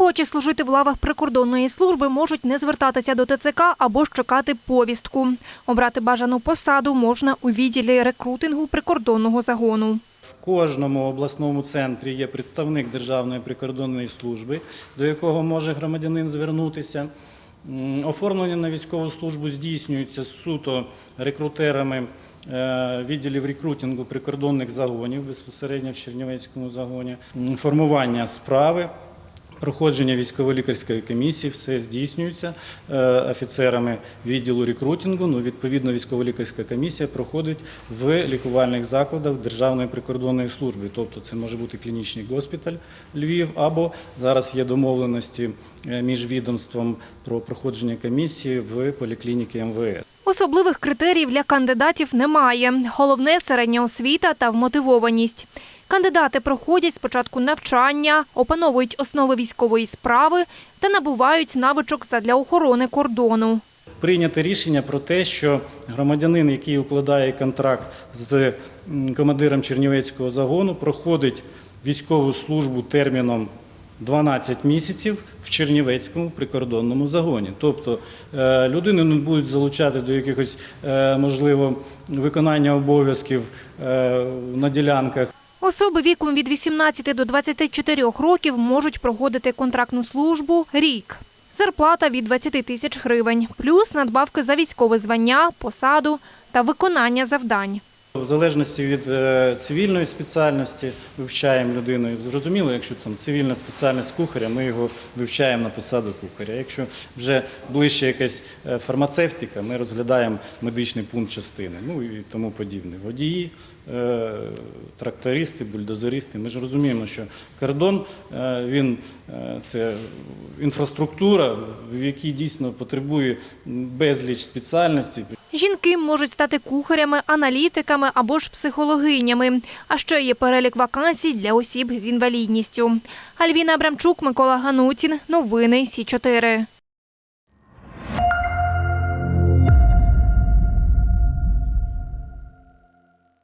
Охочі служити в лавах прикордонної служби можуть не звертатися до ТЦК або ж чекати повістку. Обрати бажану посаду можна у відділі рекрутингу прикордонного загону. В кожному обласному центрі є представник Державної прикордонної служби, до якого може громадянин звернутися. Оформлення на військову службу здійснюється суто рекрутерами е, відділів рекрутингу прикордонних загонів безпосередньо в Чернівецькому загоні, формування справи. Проходження військово-лікарської комісії все здійснюється е, офіцерами відділу рекрутингу. Ну, відповідно, військово-лікарська комісія проходить в лікувальних закладах Державної прикордонної служби. Тобто це може бути клінічний госпіталь Львів, або зараз є домовленості е, між відомством про проходження комісії в поліклініки МВС. Особливих критеріїв для кандидатів немає. Головне середня освіта та вмотивованість. Кандидати проходять спочатку навчання, опановують основи військової справи та набувають навичок задля охорони кордону. Прийняте рішення про те, що громадянин, який укладає контракт з командиром Чернівецького загону, проходить військову службу терміном 12 місяців в Чернівецькому прикордонному загоні. Тобто е, людину не будуть залучати до якихось, е, можливо, виконання обов'язків е, на ділянках. Особи віком від 18 до 24 років можуть проходити контрактну службу рік. Зарплата від 20 тисяч гривень, плюс надбавки за військове звання, посаду та виконання завдань. В залежності від е, цивільної спеціальності вивчаємо людину. Зрозуміло, якщо там цивільна спеціальність кухаря, ми його вивчаємо на посаду кухаря. Якщо вже ближче якась е, фармацевтика, ми розглядаємо медичний пункт частини, ну і тому подібне. Водії, е, трактористи, бульдозеристи. Ми ж розуміємо, що кордон він це інфраструктура, в якій дійсно потребує безліч спеціальностей. Жінки можуть стати кухарями, аналітиками або ж психологинями. А ще є перелік вакансій для осіб з інвалідністю. Альвіна Абрамчук, Микола Ганутін. Новини Сі 4